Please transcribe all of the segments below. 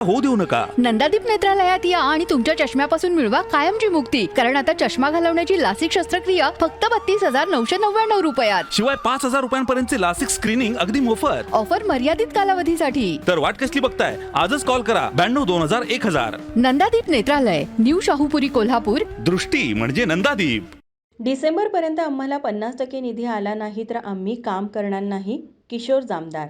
होऊ देऊ नका. नंदादीप नेत्रालयात या आणि तुमच्या चष्म्यापासून मिळवा कायमची मुक्ती. कारण आता चष्मा घालवण्याची लासिक शस्त्रक्रिया फक्त बत्तीस हजार नऊशे नव्याण्णव रुपयात. शिवाय पाच हजार रुपयांपर्यंतचे लासिक स्क्रीनिंग अगदी मोफत. ऑफर मर्यादित कालावधीसाठी. तर वाट कसली बघताय? आजच कॉल करा. ब्याण्णव दोन हजार एक हजार. नंदादीप नेत्रालय न्यू शाहूपुरी कोल्हापूर. दृष्टी म्हणजे नंदादीप. डिसेंबरपर्यंत आम्हाला पन्नास टक्के निधी आला नाही तर आम्ही काम करणार नाही किशोर जामदार.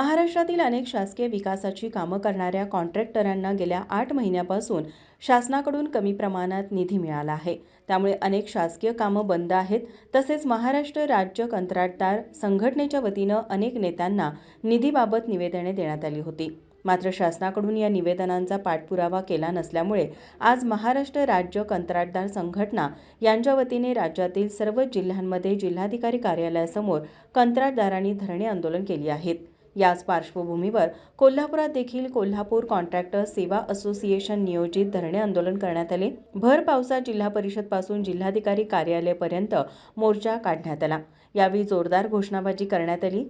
महाराष्ट्रातील अनेक शासकीय विकासाची कामं करणाऱ्या कॉन्ट्रॅक्टरांना गेल्या आठ महिन्यापासून शासनाकडून कमी प्रमाणात निधी मिळाला आहे. त्यामुळे अनेक शासकीय कामं बंद आहेत. तसेच महाराष्ट्र राज्य कंत्राटदार संघटनेच्या वतीनं अनेक नेत्यांना निधीबाबत निवेदने देण्यात आली होती. मात्र शासनाकडून या निवेदनांचा पाठपुरावा केला नसल्यामुळे आज महाराष्ट्र राज्य कंत्राटदार संघटना यांच्या वतीने राज्यातील सर्व जिल्ह्यांमध्ये जिल्हाधिकारी कार्यालयासमोर कंत्राटदारांनी धरणे आंदोलन केली आहेत याच पार्श्वभूमीवर कोल्हापुरात देखील कोल्हापूर कॉन्ट्रॅक्टर सेवा असोसिएशन नियोजित धरणे आंदोलन करण्यात आले. भर पावसात जिल्हा परिषदपासून जिल्हाधिकारी कार्यालयापर्यंत मोर्चा काढण्यात आला. यावेळी जोरदार घोषणाबाजी करण्यात आली.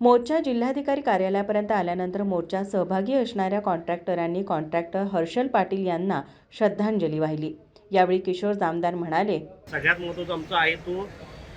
मोर्चा जिल्हाधिकारी कार्यालयापर्यंत आल्यानंतर मोर्चात सहभागी असणाऱ्या कॉन्ट्रॅक्टरांनी कॉन्ट्रॅक्टर हर्षल पाटील यांना श्रद्धांजली वाहिली. यावेळी किशोर जामदार म्हणाले सगळ्यात महत्त्वाचा आमचा आहे तो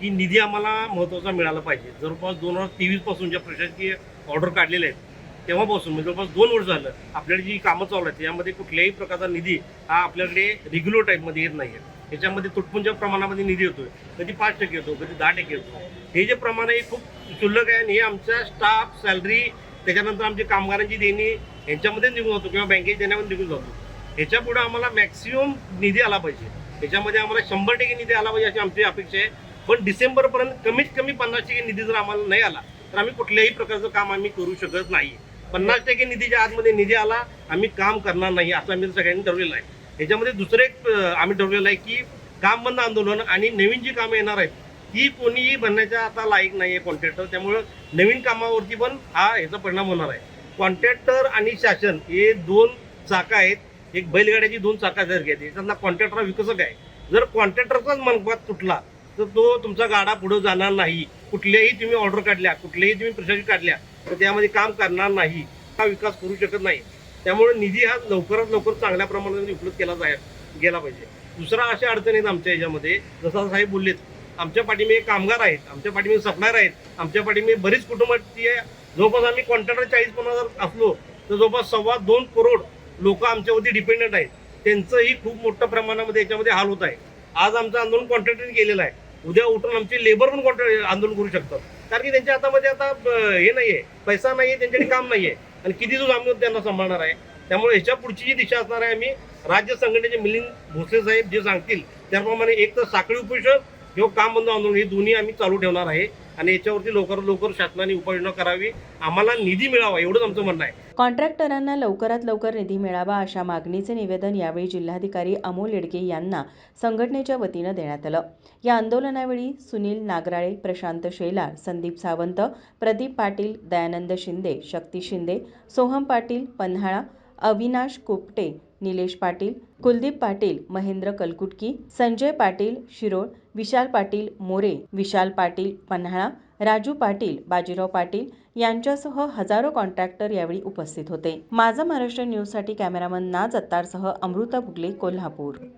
की निधी आम्हाला महत्त्वाचा मिळाला पाहिजे. जवळपास दोन हजार तेवीसपासून ज्या प्रशासकीय ऑर्डर काढलेल्या आहेत तेव्हापासून म्हणजे जवळपास दोन वर्ष झालं आपल्याकडे जी कामं चालू आहेत त्यामध्ये कुठल्याही प्रकारचा निधी हा आपल्याकडे रेग्युलर टाईपमध्ये येत नाही आहे याच्यामध्ये तुटपुंच्या प्रमाणामध्ये निधी येतोय कधी पाच टक्के येतो कधी दहा टक्के येतो. हे जे प्रमाण आहे खूप क्षुल्लक आहे आणि हे आमच्या स्टाफ सॅलरी त्याच्यानंतर आमची कामगारांची देणी यांच्यामध्ये निघून जातो किंवा बँकेच्या देण्यामध्ये निघून जातो. ह्याच्या पुढे आम्हाला मॅक्सिमम निधी आला पाहिजे. ह्याच्यामध्ये आम्हाला शंभर टक्के निधी आला पाहिजे अशी आमची अपेक्षा आहे. पण डिसेंबरपर्यंत कमीत कमी पन्नास टक्के निधी जर आम्हाला नाही आला तर आम्ही कुठल्याही प्रकारचं काम आम्ही करू शकत नाही. पन्नास टक्के निधीच्या आतमध्ये निधी आला आम्ही काम करणार नाही असं आम्ही सगळ्यांनी ठरवलेलं आहे. ह्याच्यामध्ये दुसरं एक आम्ही ठरवलेलं आहे की काम बंद आंदोलन आणि नवीन जी कामं येणार आहेत ती कोणीही बनण्याच्या आता लायक नाही आहे कॉन्ट्रॅक्टर त्यामुळं नवीन कामावरती पण हा ह्याचा परिणाम होणार आहे. कॉन्ट्रॅक्टर आणि शासन हे दोन चाकं आहेत. एक बैलगाड्याची दोन चाकासारखी आहेत याच्यातला कॉन्ट्रॅक्टर विकसक आहे. जर कॉन्ट्रॅक्टरचाच मनपात तुटला तर तो तुमचा गाडा पुढे जाणार नाही. कुठल्याही तुम्ही ऑर्डर काढल्या कुठल्याही तुम्ही प्रशासन काढल्या तर त्यामध्ये काम करणार नाही. हा विकास करू शकत नाही. त्यामुळे निधी हा लवकरात लवकर चांगल्या प्रमाणात उपलब्ध केला जाय गेला पाहिजे. दुसरा अशा अडचणी आहेत आमच्या याच्यामध्ये. जसं साहेब बोललेत आमच्या पाठीमध्ये कामगार आहेत आमच्या पाठीमध्ये सप्लायर आहेत आमच्या पाठीमध्ये बरीच कुटुंबाची आहे. जवळपास आम्ही कॉन्ट्रॅक्टर चाळीस पन्नास असलो तर जवळपास सव्वा दोन करोड लोक आमच्यावरती डिपेंडंट आहेत. त्यांचंही खूप मोठ्या प्रमाणामध्ये याच्यामध्ये हाल होत आहे. आज आमचं आंदोलन कॉन्ट्रॅक्टरने केलेलं आहे. उद्या उठून आमचे लेबर पण कॉन्ट्रॅक्ट आंदोलन करू शकतात. कारण की त्यांच्या हातामध्ये आता हे नाही आहे पैसा नाही आहे त्यांच्याकडे काम नाही आहे आणि किती दिवस आम्ही त्यांना सांभाळणार आहे? त्यामुळे ह्याच्या पुढची जी दिशा असणार आहे आम्ही राज्य संघटनेचे मिलिंद भोसले साहेब जे सांगतील त्याप्रमाणे एक तर साखळी उपोषण किंवा काम बंद आंदोलन हे दोन्ही आम्ही चालू ठेवणार आहे. आणि याच्यावरती लवकर लवकर शासनाने उपाययोजना करावी. आम्हाला निधी मिळावा एवढंच आमचं म्हणणं आहे. कॉन्ट्रॅक्टरांना लवकरात लवकर निधी मिळावा अशा मागणीचे निवेदन यावेळी जिल्हाधिकारी अमोल येडगे यांना संघटनेच्या वतीनं देण्यात आलं. या आंदोलनावेळी सुनील नागराळे प्रशांत शेलार संदीप सावंत प्रदीप पाटील दयानंद शिंदे शक्ती शिंदे सोहम पाटील पन्हाळा अविनाश कुपटे निलेश पाटील कुलदीप पाटील महेंद्र कलकुटकी संजय पाटील शिरोळ विशाल पाटील मोरे विशाल पाटील पन्हाळा राजू पाटील बाजीराव पाटील यांच्यासह हजारो कॉन्ट्रॅक्टर यावेळी उपस्थित होते. माझा महाराष्ट्र न्यूजसाठी कॅमेरामन नाज अत्तारसह अमृता बुगले कोल्हापूर.